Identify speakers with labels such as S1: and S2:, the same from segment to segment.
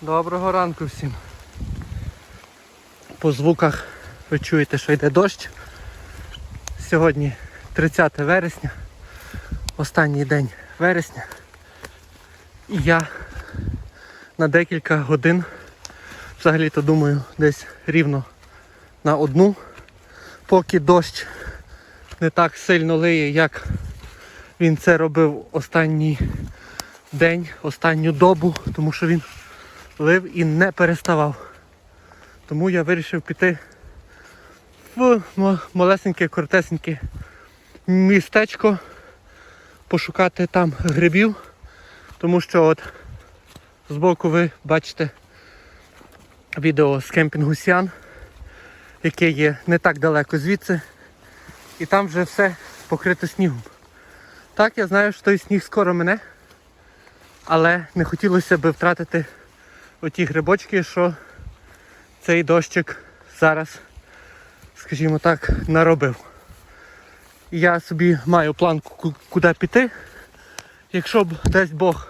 S1: Доброго ранку всім. По звуках ви чуєте, що йде дощ. Сьогодні 30 вересня, останній день вересня. І я на декілька годин, взагалі-то думаю, десь рівно на одну, поки дощ не так сильно лиє, як він це робив останній день, останню добу, тому що він лив і не переставав. Тому я вирішив піти в малесеньке, коротесеньке містечко, пошукати там грибів, тому що от збоку ви бачите відео з кемпінгу Сіан, яке є не так далеко звідси, і там вже все покрито снігом. Так, я знаю, що той сніг скоро мене, але не хотілося б втратити оті грибочки, що цей дощик зараз, скажімо так, наробив. Я собі маю план, куди піти. Якщо б дасть Бог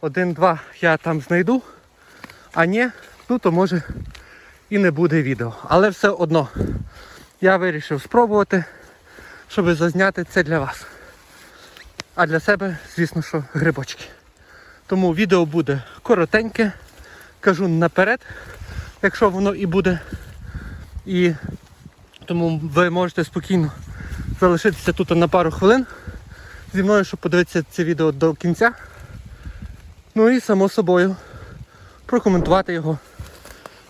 S1: один-два я там знайду, а ні, ну то може і не буде відео. Але все одно я вирішив спробувати, щоб зазняти це для вас. А для себе, звісно, що грибочки. Тому відео буде коротеньке, кажу наперед, якщо воно і буде. І тому ви можете спокійно залишитися тут на пару хвилин зі мною, щоб подивитися це відео до кінця. Ну і само собою прокоментувати його,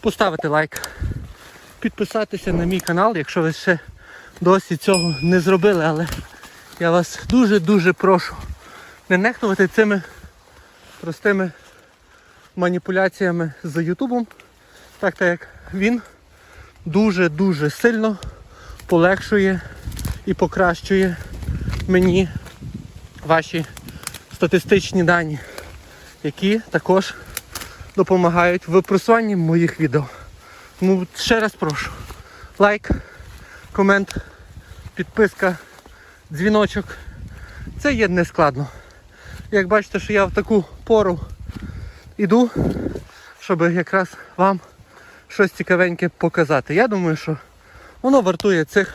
S1: поставити лайк, підписатися на мій канал, якщо ви ще досі цього не зробили, але я вас дуже-дуже прошу не нехтувати цими простими маніпуляціями з Ютубом, так так як він дуже-дуже сильно полегшує і покращує мені ваші статистичні дані, які також допомагають в просуванні моїх відео. Ну, ще раз прошу. Лайк, комент, підписка, дзвіночок. Це є не складно. Як бачите, що я в таку пору іду, щоб якраз вам щось цікавеньке показати. Я думаю, що воно вартує цих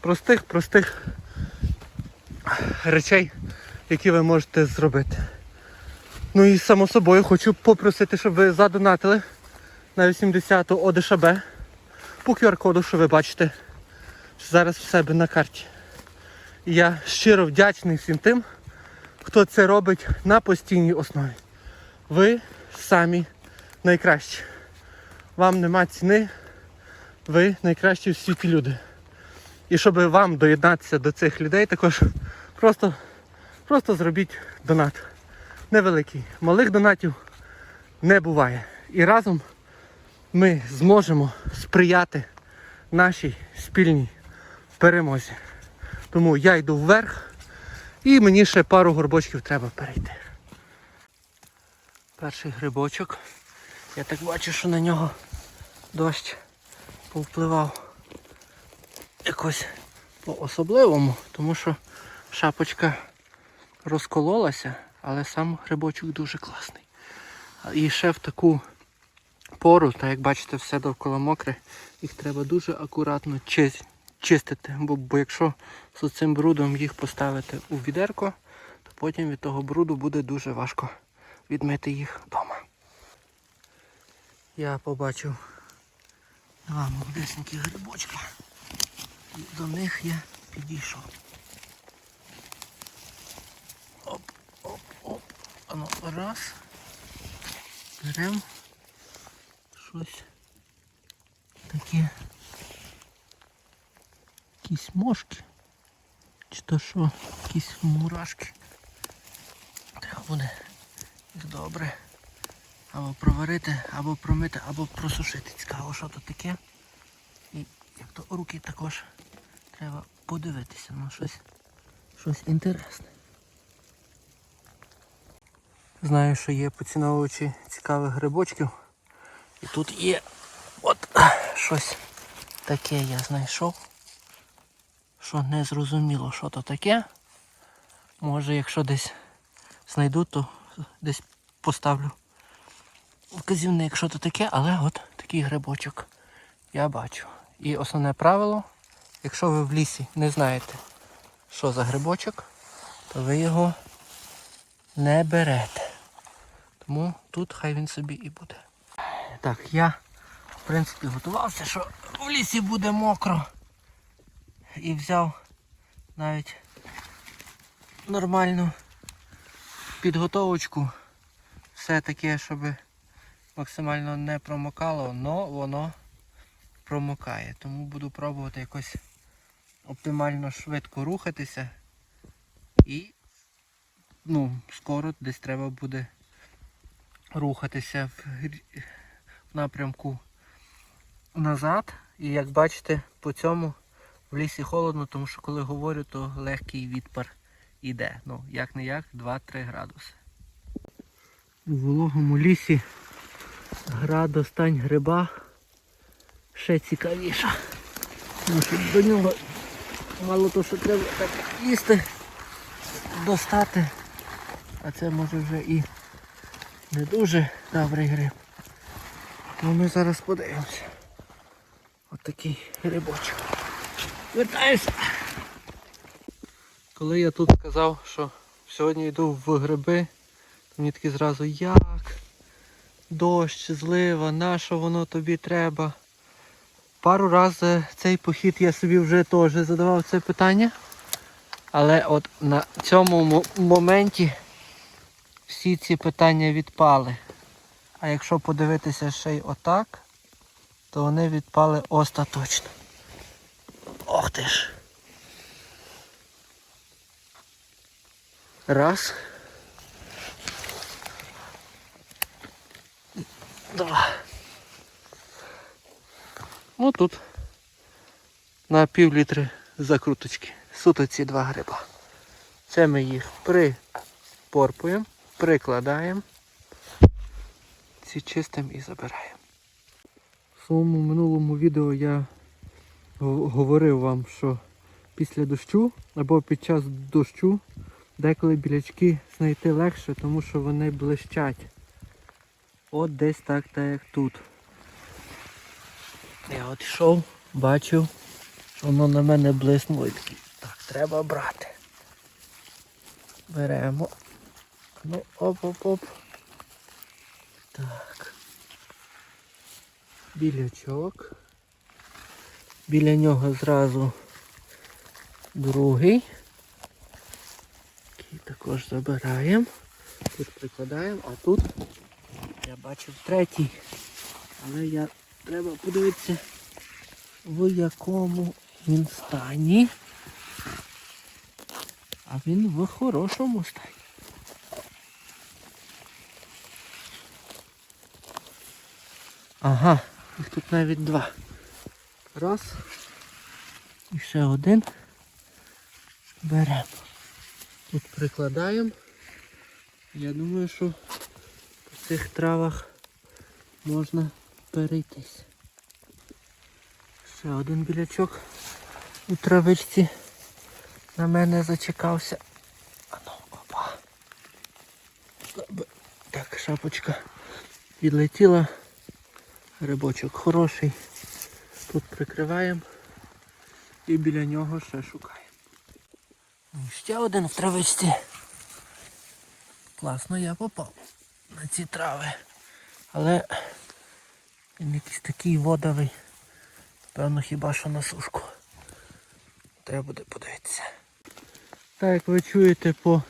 S1: простих-простих речей, які ви можете зробити. Ну і само собою хочу попросити, щоб ви задонатили на 80-ту ОДШБ по QR-коду, що ви бачите зараз в себе на карті. І я щиро вдячний всім тим, хто це робить на постійній основі. Ви самі найкращі. Вам нема ціни, ви найкращі в світі люди. І щоб вам доєднатися до цих людей, також просто, просто зробіть донат. Невеликий. Малих донатів не буває. І разом ми зможемо сприяти нашій спільній перемозі. Тому я йду вверх і мені ще пару горбочків треба перейти. Перший грибочок. Я так бачу, що на нього дощ повпливав якось по-особливому, тому що шапочка розкололася, але сам грибочок дуже класний. І ще в таку пору, так як бачите, все довкола мокре, їх треба дуже акуратно чистити. Бо, бо якщо з цим брудом їх поставити у відерко, то потім від того бруду буде дуже важко відмити їх вдома. Я побачив два молодесенькі грибочка. І до них я підійшов. Оп, оп, оп. Ану, раз. Берем щось таке. Якісь мошки. Чи то що, якісь мурашки. Треба буде їх добре або проварити, або промити, або просушити. Цікаво, що тут таке. І як то руки також треба подивитися на щось, щось інтересне. Знаю, що є поціновувачі цікавих грибочків. І тут є от щось таке я знайшов. Що не зрозуміло, що то таке. Може, якщо десь знайду, то десь поставлю вказівник, що то таке, але от такий грибочок я бачу. І основне правило, якщо ви в лісі не знаєте, що за грибочок, то ви його не берете. Тому тут хай він собі і буде. Так, я в принципі готувався, що в лісі буде мокро. І взяв навіть нормальну підготовочку. Все таке, щоб максимально не промокало, але воно промокає. Тому буду пробувати якось оптимально швидко рухатися. І ну, скоро десь треба буде рухатися в, в напрямку назад. І як бачите, по цьому в лісі холодно, тому що коли говорю, то легкий відпар іде. Ну, як не як, 2-3 градуси. У вологому лісі гра достань гриба ще цікавіша. Тому що до нього мало то, що треба так їсти, достати. А це може вже і не дуже добрий гриб. Ну ми зараз подивимося. От грибочок. Вертаюся. Коли я тут сказав, що сьогодні йду в гриби, то мені такі зразу як? Дощ, злива, на що воно тобі треба? Пару разів цей похід я собі вже теж задавав це питання. Але от на цьому моменті всі ці питання відпали. А якщо подивитися ще й отак, то вони відпали остаточно. Ох ти ж. Раз. Два. Ну тут на пів літри закруточки. Суто ці два гриба. Це ми їх припорпуємо, прикладаємо, ці чистимо і забираємо. В своєму минулому відео я говорив вам, що після дощу або під час дощу деколи білячки знайти легше, тому що вони блищать. От десь так, так як тут. Я от йшов, бачив, що воно на мене блиснуло. Так, треба брати. Беремо. Ну, оп-оп-оп. Так. Білячок. Біля нього зразу другий. Також забираємо. Тут прикладаємо, а тут я бачив третій. Але я треба подивитися в якому він стані. А він в хорошому стані. Ага, їх тут навіть два. Раз. І ще один. Беремо. Тут прикладаємо. Я думаю, що по цих травах можна перейтись. Ще один білячок у травичці на мене зачекався. Ану, опа. Так, шапочка відлетіла. Рибочок хороший. Тут прикриваємо і біля нього ще шукаємо. Ще один в травичці. Класно я попав на ці трави. Але він якийсь такий водовий. Певно хіба що на сушку. Треба буде подивитися. Так як ви чуєте по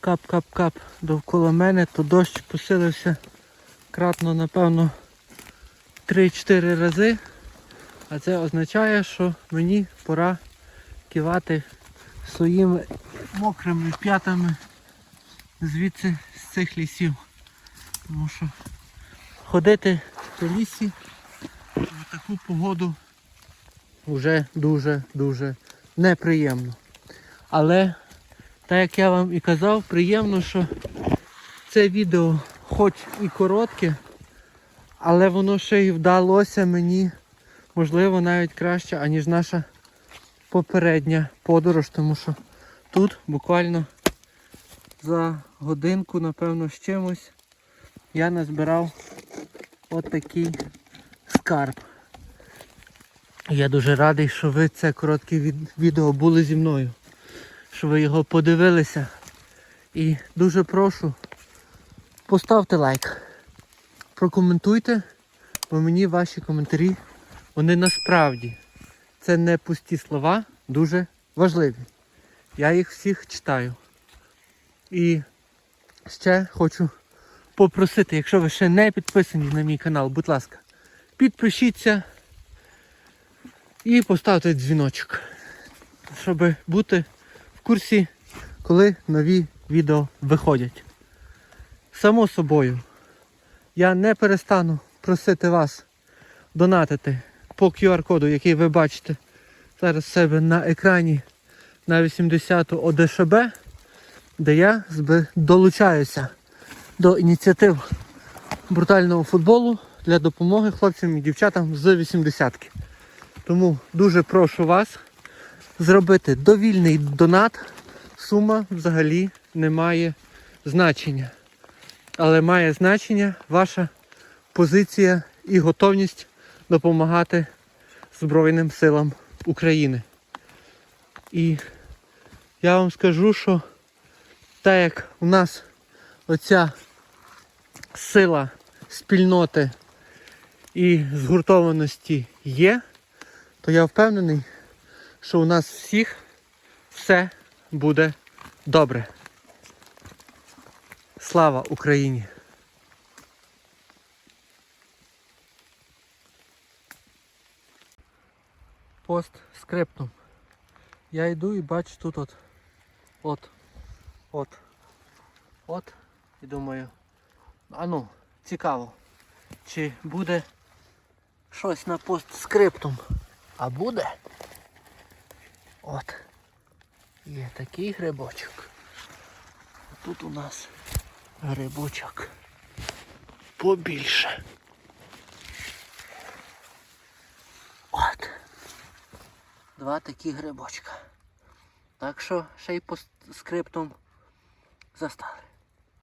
S1: кап-кап-кап довкола мене, то дощ посилився кратно, напевно, 3-4 рази. А це означає, що мені пора кивати своїми мокрими п'ятами звідси з цих лісів. Тому що ходити по лісі в таку погоду вже дуже-дуже неприємно. Але, так як я вам і казав, приємно, що це відео хоч і коротке, але воно ще й вдалося мені, можливо, навіть краще, аніж наша попередня подорож, тому що тут буквально за годинку, напевно, з чимось я назбирав отакий скарб. Я дуже радий, що ви це коротке відео були зі мною. Що ви його подивилися. І дуже прошу, поставте лайк. Прокоментуйте, бо мені ваші коментарі, вони насправді, це не пусті слова, дуже важливі. Я їх всіх читаю. І ще хочу попросити, якщо ви ще не підписані на мій канал, будь ласка, підпишіться і поставте дзвіночок, щоб бути в курсі, коли нові відео виходять. Само собою, я не перестану просити вас донатити по QR-коду, який ви бачите зараз себе на екрані на 80 ОДШБ, де я долучаюся до ініціатив брутального футболу для допомоги хлопцям і дівчатам з 80-ки. Тому дуже прошу вас зробити довільний донат. Сума взагалі не має значення. Але має значення ваша позиція і готовність допомагати Збройним силам України. І я вам скажу, що так як у нас оця сила спільноти і згуртованості є, то я впевнений, що у нас всіх все буде добре. Слава Україні! Пост скриптум. Я йду і бачу тут от. От. От. От. І думаю. А ну, цікаво. Чи буде щось на постскриптум? А буде? От. Є такий грибочок. Тут у нас грибочок побільше. От. Два такі грибочка. Так що ще й по скриптом застали.